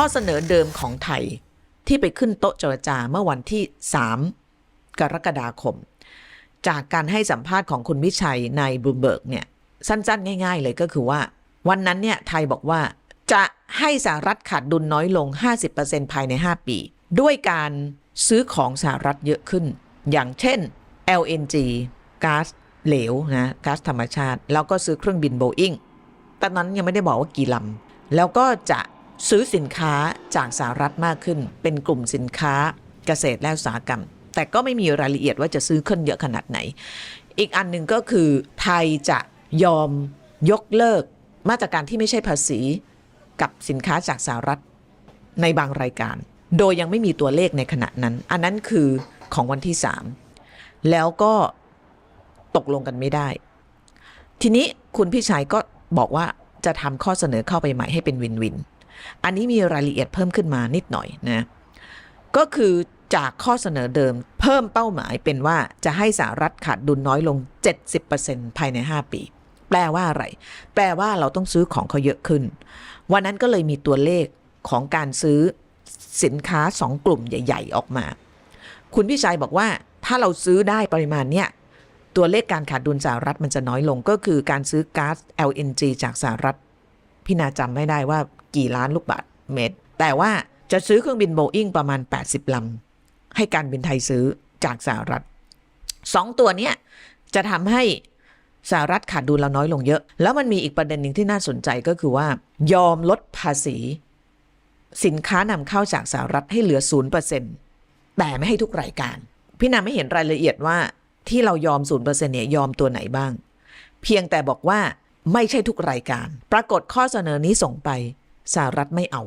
ข้อเสนอเดิมของไทยที่ไปขึ้นโต๊ะเจรจาเมื่อวันที่ 3 กรกฎาคม จากการให้สัมภาษณ์ของคุณวิชัยในบลูเบิร์กเนี่ย สั้นๆ ง่าย ๆ เลยก็คือว่า วันนั้นเนี่ยไทยบอกว่าจะให้สหรัฐขาดดุลน้อยลง 50%ภายใน 5 ปี ด้วยการซื้อของสหรัฐเยอะขึ้น อย่างเช่น LNG ก๊าซเหลวนะก๊าซธรรมชาติ แล้วก็ซื้อเครื่องบินโบอิงตอนนั้นยังไม่ได้บอกว่ากี่ลำแล้วก็จะ ซื้อสินค้าจากสหรัฐมากขึ้น เป็นกลุ่มสินค้าเกษตรและอุตสาหกรรม แต่ก็ไม่มีรายละเอียดว่าจะซื้อขึ้นเยอะขนาดไหน อีกอันหนึ่งก็คือไทยจะยอมยกเลิกมาตรการที่ไม่ใช่ภาษีกับสินค้าจากสหรัฐในบางรายการ โดยยังไม่มีตัวเลขในขณะนั้น อันนั้นคือของวันที่ 3 แล้วก็ตกลงกันไม่ได้ ทีนี้คุณพี่ชัยก็บอกว่าจะทำข้อเสนอเข้าไปใหม่ให้เป็นวินวิน อันนี้มีรายละเอียดเพิ่มขึ้นมานิดหน่อยนะก็คือจากข้อเสนอเดิมเพิ่มเป้าหมายเป็นว่าจะให้สหรัฐขาดดุลน้อยลง 70%ภายใน 5 ปี แปลว่าอะไร แปลว่าเราต้องซื้อของเขาเยอะขึ้น วันนั้นก็เลยมีตัวเลขของการซื้อสินค้า 2 กลุ่มใหญ่ ๆ ออกมา คุณพี่ชัยบอกว่าถ้าเราซื้อได้ปริมาณเนี้ยตัวเลขการขาดดุลสหรัฐมันจะน้อยลงก็คือการซื้อก๊าซ LNG จากสหรัฐพี่นาจำไม่ได้ว่า กี่ล้านลูกบาทเมตร แต่ว่าจะซื้อเครื่องบินโบอิงประมาณ 80 ลำ ให้การบินไทยซื้อจากสหรัฐสองตัวเนี้ยจะทำให้สหรัฐขาดดุลเราน้อยลงเยอะ แล้วมันมีอีกประเด็นหนึ่งที่น่าสนใจก็คือว่า ยอมลดภาษี สินค้านำเข้าจากสหรัฐให้เหลือ0%แต่ไม่ให้ทุกรายการ พี่นาไม่เห็นรายละเอียดว่าที่เรายอม0%เนี่ยยอมตัวไหนบ้าง เพียงแต่บอกว่าไม่ใช่ทุกรายการ ปรากฏข้อเสนอนี้ส่งไป สหรัฐไม่เอา